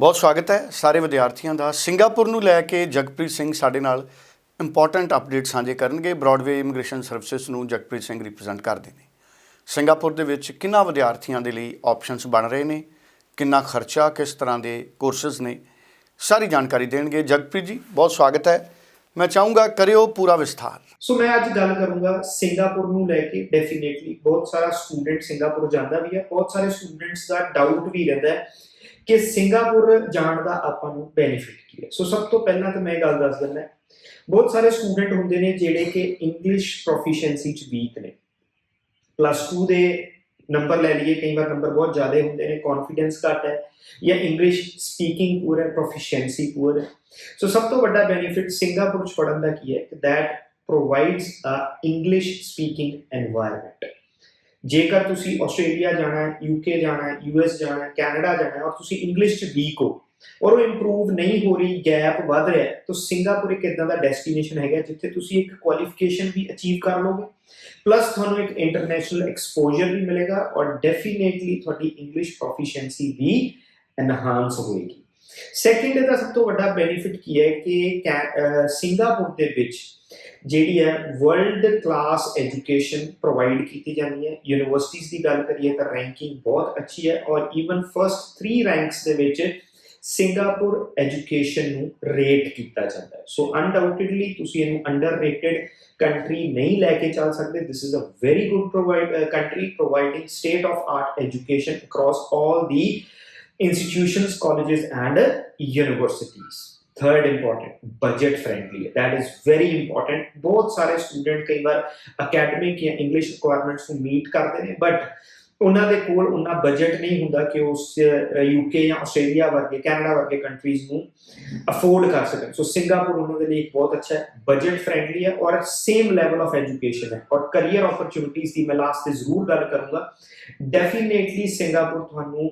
ਬਹੁਤ ਸਵਾਗਤ ਹੈ ਸਾਰੇ ਵਿਦਿਆਰਥੀਆਂ ਦਾ। ਸਿੰਗਾਪੁਰ ਨੂੰ ਲੈ ਕੇ ਜਗਪ੍ਰੀਤ ਸਿੰਘ ਸਾਡੇ ਨਾਲ ਇੰਪੋਰਟੈਂਟ ਅਪਡੇਟ ਸਾਂਝੇ ਕਰਨਗੇ। ਬ੍ਰੌਡਵੇ ਇਮੀਗ੍ਰੇਸ਼ਨ ਸਰਵਿਸਿਜ਼ ਨੂੰ ਜਗਪ੍ਰੀਤ ਸਿੰਘ ਰਿਪਰੈਜ਼ੈਂਟ ਕਰਦੇ ਨੇ। ਸਿੰਗਾਪੁਰ ਦੇ ਵਿੱਚ ਕਿੰਨਾ ਵਿਦਿਆਰਥੀਆਂ ਦੇ ਲਈ ਆਪਸ਼ਨਸ ਬਣ ਰਹੇ ਨੇ? ਕਿੰਨਾ ਖਰਚਾ, ਕਿਸ ਤਰ੍ਹਾਂ ਦੇ ਕੋਰਸਸ ਨੇ? ਸਾਰੀ ਜਾਣਕਾਰੀ ਦੇਣਗੇ। ਜਗਪ੍ਰੀਤ ਜੀ, ਬਹੁਤ ਸਵਾਗਤ ਹੈ। ਮੈਂ ਚਾਹੂੰਗਾ ਕਰਿਓ ਪੂਰਾ ਵਿਸਥਾਰ। ਸੋ ਮੈਂ ਅੱਜ ਗੱਲ ਕਰੂੰਗਾ ਸਿੰਗਾਪੁਰ ਨੂੰ ਲੈ ਕੇ ਡੈਫੀਨੇਟਲੀ ਬਹੁਤ ਸਾਰਾ ਸਟੂਡੈਂਟ ਸਿੰਗਾਪੁਰ ਜਾਂਦਾ ਵੀ ਹੈ। ਬਹੁਤ ਸਾਰੇ ਸਟੂਡੈਂਟਸ ਦਾ ਡਾਊਟ ਵੀ ਰਹਿੰਦਾ ਹੈ ਕਿ ਸਿੰਗਾਪੁਰ ਜਾਣ ਦਾ ਆਪਾਂ ਨੂੰ ਬੈਨੀਫਿਟ ਕੀ ਹੈ? ਸੋ ਸਭ ਤੋਂ ਪਹਿਲਾਂ ਤਾਂ ਮੈਂ ਇਹ ਗੱਲ ਦੱਸ ਦਿੰਦਾ ਬਹੁਤ ਸਾਰੇ ਸਟੂਡੈਂਟ ਹੁੰਦੇ ਨੇ ਜਿਹੜੇ ਕਿ ਇੰਗਲਿਸ਼ ਪ੍ਰੋਫੀਸ਼ੀਐਂਸੀ ਚ ਵੀਕ ਨੇ। ਪਲੱਸ 2 ਦੇ ਨੰਬਰ ਲੈ ਲਈਏ, ਕਈ ਵਾਰ ਨੰਬਰ ਬਹੁਤ ਜ਼ਿਆਦਾ ਹੁੰਦੇ ਨੇ ਕੌਨਫੀਡੈਂਸ ਘੱਟ ਹੈ ਜਾਂ ਇੰਗਲਿਸ਼ ਸਪੀਕਿੰਗ ਪੂਰ ਹੈ ਪ੍ਰੋਫੀਸ਼ੀਐਂਸੀ ਪੂਰ ਹੈ। ਸੋ ਸਭ ਤੋਂ ਵੱਡਾ ਬੈਨੀਫਿਟ ਸਿੰਗਾਪੁਰ ਚ ਪੜਨ ਦਾ ਕੀ ਹੈ? ਕਿ that provides a English speaking environment ਜੇਕਰ ਤੁਸੀਂ ਆਸਟ੍ਰੇਲੀਆ ਜਾਣਾ ਹੈ ਯੂਕੇ ਜਾਣਾ ਹੈ ਯੂਐਸ ਜਾਣਾ ਹੈ ਕੈਨੇਡਾ ਜਾਣਾ ਹੈ ਔਰ ਤੁਸੀਂ ਇੰਗਲਿਸ਼ ਚ ਵੀਕ ਹੋ ਔਰ ਉਹ ਇੰਪਰੂਵ ਨਹੀਂ ਹੋ ਰਹੀ ਗੈਪ ਵੱਧ ਰਿਹਾ ਤਾਂ ਸਿੰਗਾਪੁਰ ਇੱਕ ਇਦਾਂ ਦਾ ਡੈਸਟੀਨੇਸ਼ਨ ਹੈਗਾ ਜਿੱਥੇ ਤੁਸੀਂ ਇੱਕ ਕੁਆਲੀਫਿਕੇਸ਼ਨ ਵੀ ਅਚੀਵ ਕਰ ਲਓਗੇ। ਪਲੱਸ ਤੁਹਾਨੂੰ ਇੱਕ ਇੰਟਰਨੈਸ਼ਨਲ ਐਕਸਪੋਜ਼ਰ ਵੀ ਮਿਲੇਗਾ ਔਰ ਡੈਫੀਨੇਟਲੀ ਤੁਹਾਡੀ ਇੰਗਲਿਸ਼ ਪ੍ਰੋਫੀਸ਼ੀਐਂਸੀ ਵੀ ਐਨਹਾਂਸ ਹੋਏਗੀ। ਸੈਕਿੰਡ ਇਹਦਾ ਸਭ ਤੋਂ ਵੱਡਾ ਬੈਨੀਫਿਟ ਕੀ ਹੈ ਕਿ ਕੈ- ਸਿੰਗਾਪੁਰ ਦੇ ਵਿੱਚ ਜਿਹੜੀ ਹੈ ਵਰਲਡ ਕਲਾਸ ਐਜੂਕੇਸ਼ਨ ਪ੍ਰੋਵਾਈਡ ਕੀਤੀ ਜਾਂਦੀ ਹੈ। ਯੂਨੀਵਰਸਿਟੀਜ਼ ਦੀ ਗੱਲ ਕਰੀਏ ਤਾਂ ਰੈਂਕਿੰਗ ਬਹੁਤ ਅੱਛੀ ਹੈ ਔਰ ਈਵਨ ਫਰਸਟ 3 ਰੈਂਕਸ ਦੇ ਵਿੱਚ ਸਿੰਗਾਪੁਰ ਐਜੂਕੇਸ਼ਨ ਨੂੰ ਰੇਟ ਕੀਤਾ ਜਾਂਦਾ ਹੈ। ਸੋ ਅਨਡਾਊਟਡਲੀ ਤੁਸੀਂ ਇਹਨੂੰ ਅੰਡਰਰੇਟਡ ਕੰਟਰੀ ਨਹੀਂ ਲੈ ਕੇ ਚੱਲ ਸਕਦੇ। This is a very good provide country providing state of art education across all the institutions, colleges and universities third important budget friendly ਹੈ ਦੈਟ ਇਜ਼ ਵੈਰੀ ਇੰਪੋਰਟੈਂਟ ਬਹੁਤ ਸਾਰੇ ਸਟੂਡੈਂਟ ਕਈ ਵਾਰ ਅਕੈਡਮਿਕ ਜਾਂ ਇੰਗਲਿਸ਼ ਰਿਕੁਆਇਰਮੈਂਟਸ ਨੂੰ meet ਕਰਦੇ ਨੇ but ਉਹਨਾਂ ਦੇ ਕੋਲ ਉਹਨਾਂ ਬਜਟ ਨਹੀਂ ਹੁੰਦਾ ਕਿ ਉਸ ਯੂਕੇ ਜਾਂ ਆਸਟ੍ਰੇਲੀਆ ਵਰਗੇ ਕੈਨੇਡਾ ਵਰਗੇ ਕੰਟਰੀਜ਼ ਨੂੰ ਅਫੋਰਡ ਕਰ ਸਕਣ। ਸੋ ਸਿੰਗਾਪੁਰ ਉਹਨਾਂ ਦੇ ਲਈ ਇੱਕ ਬਹੁਤ ਅੱਛਾ ਹੈ ਬਜਟ ਫ੍ਰੈਂਡਲੀ ਹੈ ਔਰ ਸੇਮ ਲੈਵਲ ਆਫ ਐਜੂਕੇਸ਼ਨ ਹੈ। ਔਰ ਕੈਰੀਅਰ ਓਪਰਚੁਨਿਟੀਜ਼ ਦੀ ਮੈਂ ਲਾਸਟ ਤੇ ਜ਼ਰੂਰ ਗੱਲ ਕਰੂੰਗਾ। ਡੈਫੀਨੇਟਲੀ ਸਿੰਗਾਪੁਰ ਤੁਹਾਨੂੰ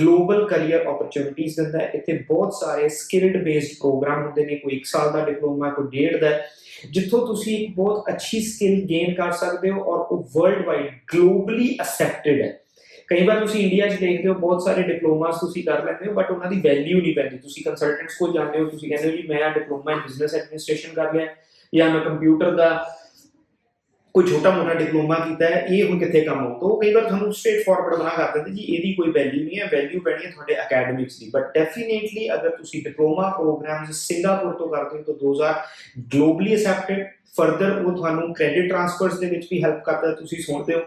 ਗਲੋਬਲ ਕੈਰੀਅਰ ਓਪਰਚੁਨਿਟੀਜ਼ ਦਿੰਦਾ ਹੈ। ਇੱਥੇ ਬਹੁਤ ਸਾਰੇ ਸਕਿਲਡ ਬੇਸਡ ਪ੍ਰੋਗਰਾਮ ਹੁੰਦੇ ਨੇ। ਕੋਈ 1 ਸਾਲ ਦਾ ਡਿਪਲੋਮਾ ਕੋਈ ਡੇਢ ਦਾ ਜਿੱਥੋਂ ਤੁਸੀਂ ਇੱਕ ਬਹੁਤ ਅੱਛੀ ਸਕਿੱਲ ਗੇਨ ਕਰ ਸਕਦੇ ਹੋ ਔਰ ਉਹ ਵਰਲਡ ਵਾਈਡ ਗਲੋਬਲੀ ਅਸੈਪਟਡ ਹੈ। ਕਈ ਵਾਰ ਤੁਸੀਂ ਇੰਡੀਆ 'ਚ ਦੇਖਦੇ ਹੋ, ਬਹੁਤ ਸਾਰੇ ਡਿਪਲੋਮਾਸ ਤੁਸੀਂ ਕਰ ਲੈਂਦੇ ਹੋ ਬਟ ਉਹਨਾਂ ਦੀ ਵੈਲਿਊ ਨਹੀਂ ਪੈਂਦੀ। ਤੁਸੀਂ ਕੰਸਲਟੈਂਟਸ ਕੋਲ ਜਾਂਦੇ ਹੋ, ਤੁਸੀਂ ਕਹਿੰਦੇ ਹੋ ਜੀ, ਮੈਂ ਡਿਪਲੋਮਾ ਇਨ ਬਿਜ਼ਨਸ ਐਡਮਿਨਿਸਟ੍ਰੇਸ਼ਨ ਕਰ ਲਿਆ ਜਾਂ ਮੈਂ ਕੰਪਿਊਟਰ ਦਾ ਕੋਈ ਛੋਟਾ ਮੋਟਾ ਡਿਪਲੋਮਾ ਕੀਤਾ ਹੈ, ਇਹ ਹੁਣ ਕਿੱਥੇ ਕੰਮ ਆਉ ਉਹ ਕਈ ਵਾਰ ਤੁਹਾਨੂੰ ਸਟ੍ਰੇਟ ਫਾਰਵਰਡ ਬਣਾ ਕਰ ਦਿੰਦੇ ਜੀ, ਇਹਦੀ ਕੋਈ ਵੈਲਿਊ ਨਹੀਂ ਹੈ ਵੈਲਿਊ ਪੈਣੀ ਹੈ ਤੁਹਾਡੇ ਅਕੈਡਮਿਕਸ ਦੀ। ਬਟ ਡੈਫੀਨੇਟਲੀ ਅਗਰ ਤੁਸੀਂ ਡਿਪਲੋਮਾ ਪ੍ਰੋਗਰਾਮਸ ਸਿੰਗਾਪੁਰ ਤੋਂ ਕਰਦੇ ਹੋ, ਤਾਂ those are globally accepted further ਉਹ ਤੁਹਾਨੂੰ ਕ੍ਰੈਡਿਟ ਟ੍ਰਾਂਸਫਰਸ ਦੇ ਵਿੱਚ ਵੀ ਹੈਲਪ ਕਰਦਾ, ਤੁਸੀਂ ਸੁਣਦੇ ਹੋ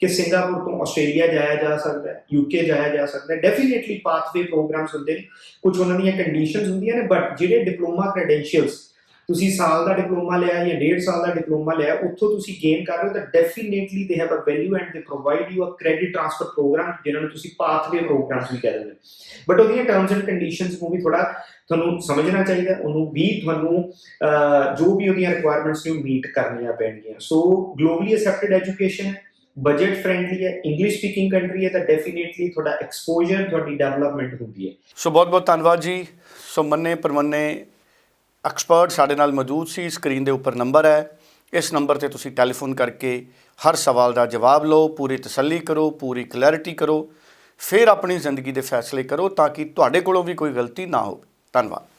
ਕਿ ਸਿੰਗਾਪੁਰ ਤੋਂ ਆਸਟ੍ਰੇਲੀਆ ਜਾਇਆ ਜਾ ਸਕਦਾ ਹੈ ਯੂਕੇ ਜਾਇਆ ਜਾ ਸਕਦਾ ਹੈ। ਡੈਫੀਨੇਟਲੀ ਪਾਥਵੇ ਪ੍ਰੋਗਰਾਮਸ ਹੁੰਦੇ ਨੇ, ਕੁਝ ਉਹਨਾਂ ਦੀਆਂ ਕੰਡੀਸ਼ਨਸ ਹੁੰਦੀਆਂ ਨੇ ਬਟ ਜਿਹੜੇ ਡਿਪਲੋਮਾ ਕ੍ਰੈਡੈਂਸ਼ੀਅਲਸ ਤੁਸੀਂ ਸਾਲ ਦਾ ਡਿਪਲੋਮਾ ਲਿਆ ਜਾਂ ਡੇਢ ਸਾਲ ਦਾ ਡਿਪਲੋਮਾ ਲਿਆ, ਉੱਥੋਂ ਤੁਸੀਂ ਗੇਨ ਕਰ ਰਹੇ ਹੋ ਤਾਂ definitely they have a value and they provide you a credit transfer program ਜਿਨ੍ਹਾਂ ਨੂੰ ਤੁਸੀਂ ਪਾਥਵੇ ਪ੍ਰੋਗਰਾਮਸ ਵੀ ਕਹਿੰਦੇ ਹੋ ਬਟ ਉਹਦੀਆਂ ਟਰਮਸ ਐਂਡ ਕੰਡੀਸ਼ਨਸ ਨੂੰ ਵੀ ਥੋੜਾ ਤੁਹਾਨੂੰ ਸਮਝਣਾ ਚਾਹੀਦਾ, ਉਹਨੂੰ ਵੀ ਤੁਹਾਨੂੰ ਜੋ ਵੀ ਉਹਦੀਆਂ ਰਿਕੁਆਇਰਮੈਂਟਸ ਨੂੰ ਮੀਟ ਕਰਨੀਆਂ ਪੈਣਗੀਆਂ। ਸੋ ਗਲੋਬਲੀ ਅਸੈਪਟਡ ਐਜੂਕੇਸ਼ਨ ਹੈ ਬਜਟ ਫ੍ਰੈਂਡਲੀ ਹੈ ਇੰਗਲਿਸ਼ ਸਪੀਕਿੰਗ ਕੰਟਰੀ ਹੈ ਤਾਂ ਡੈਫੀਨੇਟਲੀ ਤੁਹਾਡਾ ਐਕਸਪੋਜ਼ਰ ਤੁਹਾਡੀ ਡਿਵੈਲਪਮੈਂਟ ਹੁੰਦੀ ਹੈ। ਸੋ ਬਹੁਤ ਬਹੁਤ ਧੰਨਵਾਦ ਜੀ। ਸੋ ਮੰਨੇ ਪਰਮੰਨੇ ਐਕਸਪਰਟ ਸਾਡੇ ਨਾਲ ਮੌਜੂਦ ਸੀ, ਸਕਰੀਨ ਦੇ ਉੱਪਰ ਨੰਬਰ ਹੈ। ਇਸ ਨੰਬਰ ਤੇ ਤੁਸੀਂ ਟੈਲੀਫੋਨ ਕਰਕੇ ਹਰ ਸਵਾਲ ਦਾ ਜਵਾਬ ਲਓ, ਪੂਰੀ ਤਸੱਲੀ ਕਰੋ, ਪੂਰੀ ਕਲੈਰਿਟੀ ਕਰੋ, ਫਿਰ ਆਪਣੀ ਜ਼ਿੰਦਗੀ ਦੇ ਫੈਸਲੇ ਕਰੋ ਤਾਂ ਕਿ ਤੁਹਾਡੇ ਕੋਲੋਂ ਵੀ ਕੋਈ ਗਲਤੀ ਨਾ ਹੋਵੇ। ਧੰਨਵਾਦ।